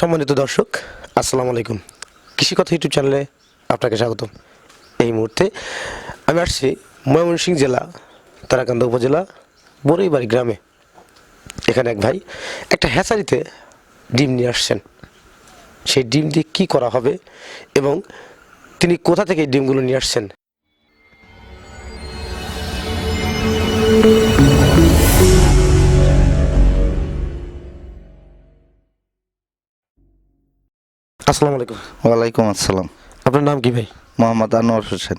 সম্মানিত দর্শক, আসসালামু আলাইকুম। কৃষি কথা ইউটিউব চ্যানেলে আপনাকে স্বাগত। এই মুহূর্তে আমি আসছি ময়মনসিংহ জেলা, তারাকান্দা উপজেলা, বড়ইবাড়ি গ্রামে। এখানে এক ভাই একটা হ্যাচারিতে ডিম নিয়ে আসছেন। সেই ডিম দিয়ে কী করা হবে এবং তিনি কোথা থেকে ডিমগুলো নিয়ে আসছেন? আসসালামু আলাইকুম। ওয়ালাইকুম আসসালাম। আপনার নাম কি ভাই? মোহাম্মদ আনোয়ার হোসেন।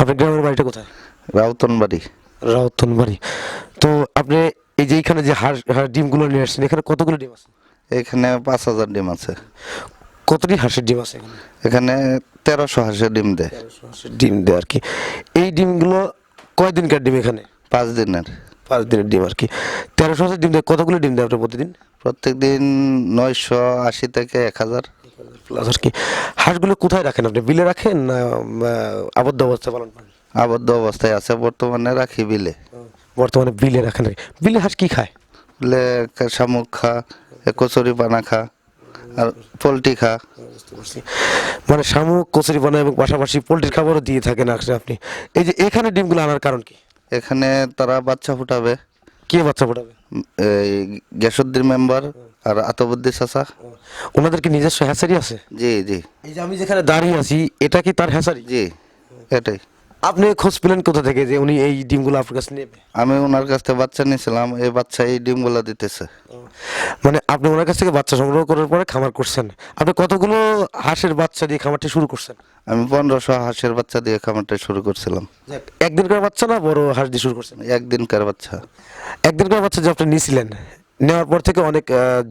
আপনার গ্রামের বাড়িটা কোথায়? রাউতনবাড়ি রাউতন বাড়ি। তো আপনি এই যে এখানে যে হাঁস ডিমগুলো নিয়ে আসছেন এখানে কতগুলো ডিম আছে? এখানে পাঁচ হাজার ডিম আছে। কতটি হাঁসের ডিম আছে এখানে? এখানে তেরোশো হাঁসের ডিম দেয়। হাঁসের ডিম দেয় আর কি। এই ডিমগুলো কয়দিনকার ডিম এখানে? পাঁচ দিনের। পাঁচ দিনের ডিম আর কি। তেরোশো হাঁসের ডিম দেয় কতগুলো ডিম দেয় আপনার প্রতিদিন? প্রত্যেক দিন নয়শো আশি থেকে এক হাজার। প্লাস আর কি? হাঁসগুলো কোথায় রাখেন আপনি? বিলে রাখেন না আবদ্ধ অবস্থা পালন করেন? আবদ্ধ অবস্থায় আছে বর্তমানে রাখি বিলে। বর্তমানে বিলে রাখেন বিলে হাঁস কি খায়? বিলে শামুক খা কচুরি পানা খা আর পোলট্রি খা। মানে শামুক কচুরি বানা এবং পাশাপাশি পোলট্রির খাবারও দিয়ে থাকেন আসলে আপনি। এই যে এখানে ডিমগুলো আনার কারণ কি? এখানে তারা বাচ্চা ফুটাবে। কে বাচ্চা ফোটাবে? এই গ্যাসুদ্দিন মেম্বার আর আতবুদ্দি চাচা? ওনাদের কি নিজস্ব হ্যাচারি আছে? জি জি। এই যে আমি যেখানে দাঁড়িয়ে আছি এটা কি তার হ্যাচারি জি এটাই। আপনি খোঁজ পেলেন কোথা থেকে যে উনি এই ডিমগুলো আপনার কাছে নেবে? আমি ওনার কাছ থেকে বাচ্চা নিয়েছিলাম এই বাচ্চা এই ডিমগুলো দিতেছে। মানে আপনি ওনার কাছ থেকে বাচ্চা সংগ্রহ করার পরে খামার করছেন। আপনি কতগুলো হাঁসের বাচ্চা দিয়ে খামারটি শুরু করছেন? আমি পনেরোশো হাঁসের বাচ্চা দিয়ে খামারটা শুরু করছিলাম। একদিনকার বাচ্চা না বড় হাঁস দিয়ে শুরু করছেন? একদিনকার বাচ্চা। একদিনকার বাচ্চা যে আপনি নিয়েছিলেন নেওয়ার পর থেকে অনেক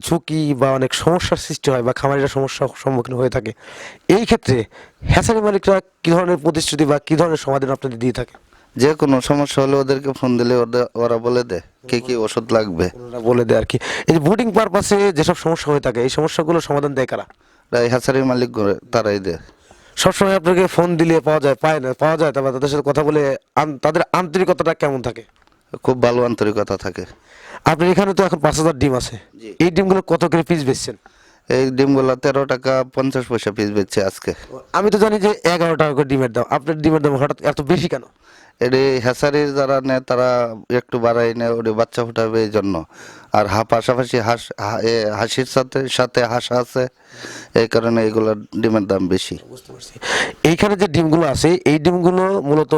ঝুঁকি বা অনেক সমস্যার সৃষ্টি হয় বা খামারিরা সমস্যার সম্মুখীন হয়ে থাকে। এই ক্ষেত্রে হ্যাচারি মালিকরা কি ধরনের প্রতিশ্রুতি বা কি ধরনের সমাধান আপনাদের দিয়ে থাকে? যে কোনো সমস্যা হলে ওদেরকে ফোন দিলে ওরা বলে দেয় কি কি ওষুধ লাগবে। ওনারা বলে দেয় আর কি এই যে বোর্ডিং পারপাসে যেসব সমস্যা হয়ে থাকে এই সমস্যাগুলো সমাধান দেয় কারা? হাসারি মালিক করে তারাই দেয়। সবসময় আপনাকে ফোন দিলে পাওয়া যায় পায় না পাওয়া যায় তারপর তাদের সাথে কথা বলে তাদের আন্তরিকতাটা কেমন থাকে? খুব ভালো আন্তরিকতা থাকে। আপনার এখানে তো এখন পাঁচ হাজার ডিম আছে। এই ডিমগুলো কত করে পিস বেচছেন? এই ডিমগুলো তেরো টাকা পঞ্চাশ পয়সা পিস বেচছে আজকে। আমি তো জানি যে এগারো টাকা করে ডিমের দাম। আপনার ডিমের দাম হঠাৎ এত বেশি কেন? এটি হ্যাসারির যারা নেয় তারা একটু বাড়াই নেয় ওটি বাচ্চা ফুটাবে এই জন্য। আর হা পাশাপাশি হাঁস হাসির সাথে সাথে হাঁস আছে। এই কারণে এগুলোর ডিমের দাম বেশি। এইখানে যে ডিমগুলো আছে এই ডিমগুলো মূলত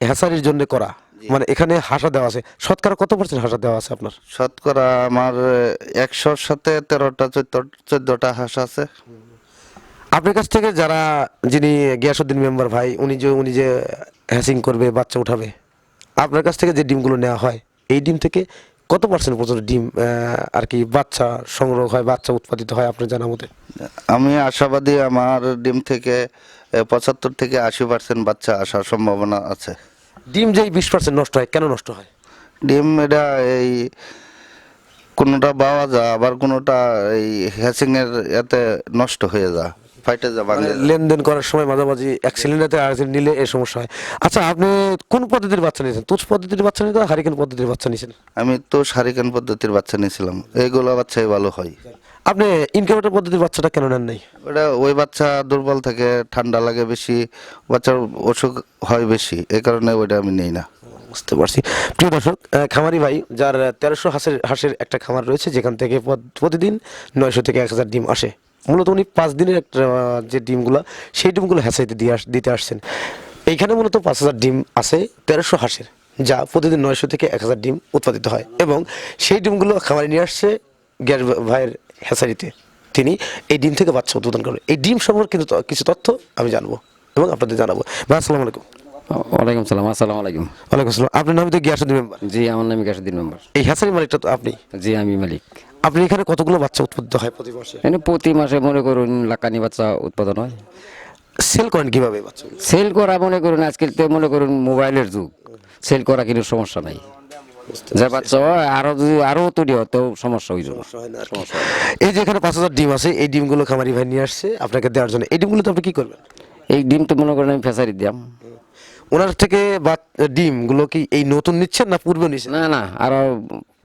হ্যাসারির জন্য করা? মানে এখানে হাসা দেওয়া আছে। শতকরা কত পার্সেন্ট হাসা দেওয়া আছে আপনার? শতকরা আমার একশোর সাথে তেরোটা চোদ্দ চোদ্দটা হাসা আছে। আপনার কাছ থেকে যারা যিনি গিয়াসুদ্দিন মেম্বার ভাই উনি যে উনি যে হ্যাসিং করবে বাচ্চা উঠাবে আপনার কাছ থেকে যে ডিমগুলো নেওয়া হয় এই ডিম থেকে কত পার্সেন্ট পর্যন্ত ডিম আর কি বাচ্চা সংগ্রহ হয় বাচ্চা উৎপাদিত হয় আপনার জানা মতে? আমি আশাবাদী আমার ডিম থেকে পঁচাত্তর থেকে আশি পার্সেন্ট বাচ্চা আসার সম্ভাবনা আছে। ডিম যেই বিশ পার্সেন্ট নষ্ট হয় কেন নষ্ট হয়? ডিম এটা এই কোনোটা পাওয়া যায় আবার কোনোটা এই হ্যাচিং এর এতে নষ্ট হয়ে যায় ফাইটে যা ভাঙে লেনদেন করার সময় মাঝামাঝি এক সিলিন্ডারতে আর নিলে এই সমস্যা হয়। আচ্ছা আপনি কোন পদ্ধতির বাচ্চা নিয়েছেন? তুচ পদ্ধতির বাচ্চা নিয়েছেন হারিকেন পদ্ধতির বাচ্চা নিয়েছেন? আমি তো হারিকেন পদ্ধতির বাচ্চা নিয়েছিলাম। এইগুলো বাচ্চাই ভালো হয়। আপনি ইনকিউবেটর পদ্ধতির বাচ্চাটা কেন নেন নাই? ওটা ওই বাচ্চা দুর্বল থাকে ঠান্ডা লাগে বেশি বাচ্চার অসুখ হয় বেশি এই কারণে ওইটা আমি নেই না। বুঝতে পারছি। প্রিয় দর্শক খামারি ভাই যার তেরোশো হাঁসের হাঁসের একটা খামার রয়েছে যেখান থেকে প্রতিদিন নয়শো থেকে এক হাজার ডিম আসে। মূলত উনি পাঁচ দিনের একটা যে ডিমগুলো সেই ডিমগুলো হ্যাঁচাইতে দিয়ে আস দিতে আসছেন। এইখানে মূলত পাঁচ হাজার ডিম আছে তেরোশো হাঁসের যা প্রতিদিন নয়শো থেকে এক হাজার ডিম উৎপাদিত হয়। এবং সেই ডিমগুলো খামারে নিয়ে আসছে গ্যাস ভাইয়ের হ্যাঁচারিতে তিনি এই ডিম থেকে বাচ্চা উৎপাদন করবেন। এই ডিম সম্পর্কে কিন্তু কিছু তথ্য আমি জানব এবং আপনাদের জানাব। ভাই আসসালামু আলাইকুম। ওয়ালাইকুম সালাম আসসালামু আলাইকুম। ওয়ালাইকুম আসসালাম আপনার নাম তো গিয়াসুদ্দিন মেম্বার জি আমার নাম কাশুদ্দিন মেম্বার এই হ্যাসারি মালিকটা তো আপনি। জি আমি মালিক। আপনি এখানে কতগুলো বাচ্চা উৎপাদিত হয় প্রতি মাসে? এখানে প্রতি মাসে মনে করুন লাকানি বাচ্চা উৎপাদন হয়। সেল করেন কীভাবে বাচ্চা সেল করা মনে করুন আজকাল তো মনে করুন মোবাইলের যুগ। সেল করা কিন্তু সমস্যা নাই। যে বাচ্চা হয়। আরও যদি আরও তৈরি হতেও সমস্যা হয়ে যাবে। এই যে এখানে পাঁচ হাজার ডিম আছে এই ডিমগুলো খামারি ভাই নিয়ে আসছে আপনাকে দেওয়ার জন্য। এই ডিমগুলো তো আপনি কি করবেন? এই ডিম তো মনে করেন আমি ফেসারি দিলাম ওনার থেকে বা ডিমগুলো কি এই নতুন নিচ্ছেন না পূর্বে নিচ্ছেন? না না আরও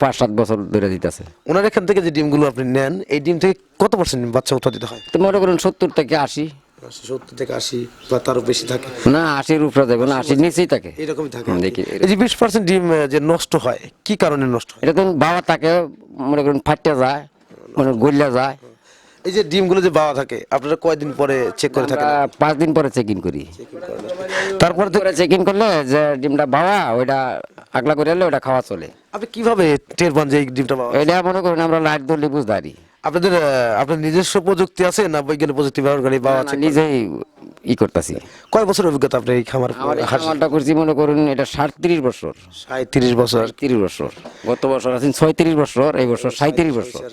পাঁচ সাত বছর ধরে দিতেছে। ওনার এখান থেকে যে ডিমগুলো আপনি নেন এই ডিম থেকে কত পার্সেন্ট বাচ্চা উঠা দিতে হয়? তো মনে করুন সত্তর থেকে আশি। সত্তর থেকে আশি বা তারও বেশি থাকে। না আশির উপরে না আশির নিচেই থাকে। এরকমই থাকে। দেখি এই যে বিশ পার্সেন্ট ডিম যে নষ্ট হয় কি কারণে নষ্ট হয়? এটা তো বাবা থাকে মনে করুন ফাটতে যায় মনে গলিয়া যায়। এই যে ডিমগুলো যে বাওয়া থাকে আপনারা কয়দিন পরে চেক করে থাকেন? পাঁচ দিন পরে চেক ইন করি তারপরে থেকে পরে চেক ইন করলে যে ডিমটা বাবা ওইটা আগলা করে এলে ওটা খাওয়া চলে। আপনি কীভাবে টের পান যে এই ডিমটা বাওয়া এটা মনে করুন আমরা লাইট ধরলে বুঝদারি আপনাদের আপনার নিজস্ব প্রযুক্তি আছে না বৈজ্ঞানিক প্রযুক্তি ব্যবহার করে? বা আছে নিজেই ই করতেছি। কয় বছর অভিজ্ঞতা আপনার এই খামার খামারটা করছি মনে করুন এটা সাঁত্রিশ বছর। সাঁত্রিশ বছর। তিরিশ বছর। গত বছর আছেন ছয়ত্রিশ বছর এই বছর সাঁত্রিশ বছর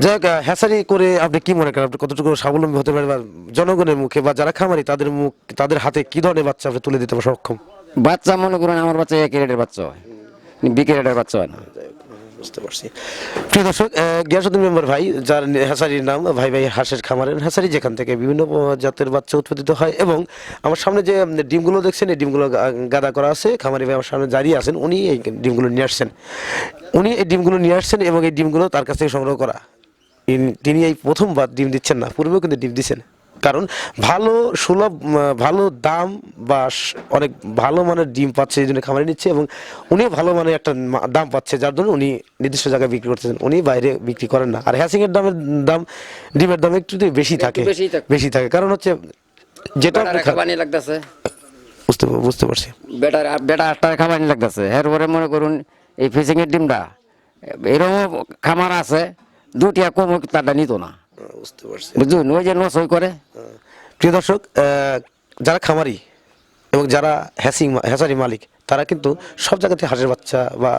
যাই হোক, আহ, করে আপনি কি মনে করেন? আপনি কতটুকু স্বাবলম্বী হতে পারেন বা জনগণের মুখে বা যারা খামারি তাদের মুখ তাদের হাতে কি ধরনের বাচ্চা আপনি তুলে দিতে সক্ষম? বাচ্চা মনে করুন আমার বাচ্চা এক রেটের বাচ্চা হয়। বি রেটের বাচ্চা হয় না। বুঝতে পারছি। প্রিয় দর্শক গিয়াসুদ্দিন মেম্বার ভাই, যার হ্যাচারির নাম, ভাই ভাই হাঁসের খামারের হ্যাচারি যেখান থেকে বিভিন্ন জাতের বাচ্চা উৎপাদিত হয় এবং আমার সামনে যে ডিমগুলো দেখছেন, এই ডিমগুলো গাদা করা আছে। খামারি ভাই আমার সামনে দাঁড়িয়ে আছেন, উনি এই ডিমগুলো নিয়ে আসছেন। উনি এই ডিমগুলো নিয়ে আসছেন এবং এই ডিমগুলো তার কাছ থেকে সংগ্রহ করা। তিনি এই প্রথমবার ডিম দিচ্ছেন না, পূর্বেও কিন্তু ডিম দিচ্ছেন কারণ ভালো সুলভ ভালো দাম বা অনেক ভালো মানের ডিম পাচ্ছে এই জন্য খামারে নিচ্ছে এবং উনি ভালো মানের একটা দাম পাচ্ছে যার জন্য উনি নির্দিষ্ট জায়গায় বিক্রি করতেছেন। উনি বাইরে বিক্রি করেন না। আর হ্যাসিং এর দামের দাম ডিমের দাম একটু বেশি থাকে বেশি থাকে। কারণ হচ্ছে যেটা খা- লাগতেছে। বুঝতে বুঝতে পারছি। বেটার বেটা আটটার খাবানি লাগতেছে। এরপরে মনে করুন এই ফিশিং এর ডিমটা এরকম খামার আছে দুটিয়া কম হোক তারটা নিত না। বুঝতে পারছি। বুঝলেন ওই যে নসই করে। প্রিয় দর্শক যারা খামারি এবং যারা হ্যাসিং হ্যাচারি মালিক তারা কিন্তু সব জায়গাতে হাঁসের বাচ্চা বা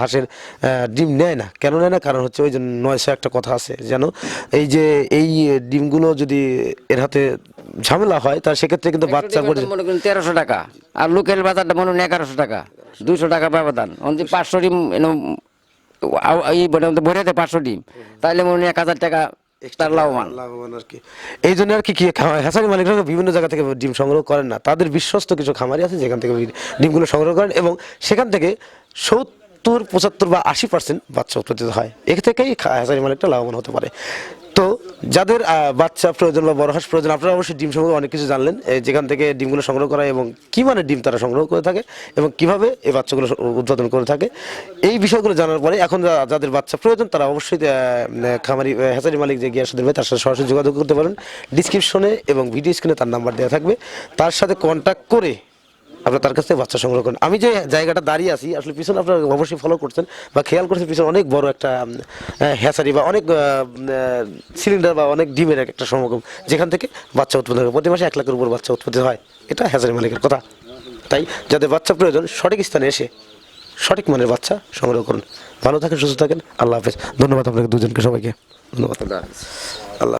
হাঁসের ডিম নেয় না। কেন নেয় না? কারণ হচ্ছে ওই যে নয়শো একটা কথা আছে যেন এই যে এই ডিমগুলো যদি এর হাতে ঝামেলা হয় তার সেক্ষেত্রে কিন্তু বাচ্চা করে মনে করুন তেরোশো টাকা। আর লোকাল বাজারটা মনে করুন এগারোশো টাকা। দুইশো টাকা ব্যবধান। অন্তি পাঁচশো ডিম এই মানে ভরে দেয় পাঁচশো ডিম। তাহলে মনে হয় এক হাজার টাকা তার লাভবান। লাভবান আর কি। এই জন্য আর কি কি হ্যাচারি মালিকরা বিভিন্ন জায়গা থেকে ডিম সংগ্রহ করেন না। তাদের বিশ্বস্ত কিছু খামারি আছে যেখান থেকে ডিমগুলো সংগ্রহ করেন এবং সেখান থেকে সত্তর পঁচাত্তর বা আশি পার্সেন্ট বাচ্চা উৎপাদিত হয়। এ থেকেই হ্যাচারি মালিকটা লাভবান হতে পারে। তো যাদের বাচ্চা প্রয়োজন বা বড় হাঁস প্রয়োজন, আপনারা অবশ্যই ডিম সংগ্রহ অনেক কিছু জানলেন। যেখান থেকে ডিমগুলো সংগ্রহ করা এবং কি মানে ডিম তারা সংগ্রহ করে থাকে এবং কীভাবে এই বাচ্চাগুলো উৎপাদন করে থাকে। এই বিষয়গুলো জানার পরে এখন যাদের বাচ্চা প্রয়োজন, তারা অবশ্যই খামারি হ্যাচারি মালিক যে গিয়াসুদ্দিন ভাই, তার সাথে সরাসরি যোগাযোগ করতে পারেন। ডিসক্রিপশনে এবং ভিডিও স্ক্রিনে তার নাম্বার দেওয়া থাকবে। তার সাথে কন্ট্যাক্ট করে আপনার তার কাছ থেকে বাচ্চা সংগ্রহ করেন। আমি যে জায়গাটা দাঁড়িয়ে আছি আসলে পিছনে আপনারা অবশ্যই ফলো করছেন বা খেয়াল করছেন পিছনে অনেক বড় একটা হ্যাচারি বা অনেক সিলিন্ডার বা অনেক ডিমের এক একটা সমাগম যেখান থেকে বাচ্চা উৎপাদন হয়। প্রতি মাসে এক লাখের উপর বাচ্চা উৎপাদন হয়। এটা হ্যাচারি মালিকের কথা। তাই যাদের বাচ্চা প্রয়োজন সঠিক স্থানে এসে সঠিক মানের বাচ্চা সংগ্রহ করুন। ভালো থাকেন সুস্থ থাকেন। আল্লাহ হাফেজ। ধন্যবাদ আপনাকে দুজনকে সবাইকে। ধন্যবাদ। আল্লাহ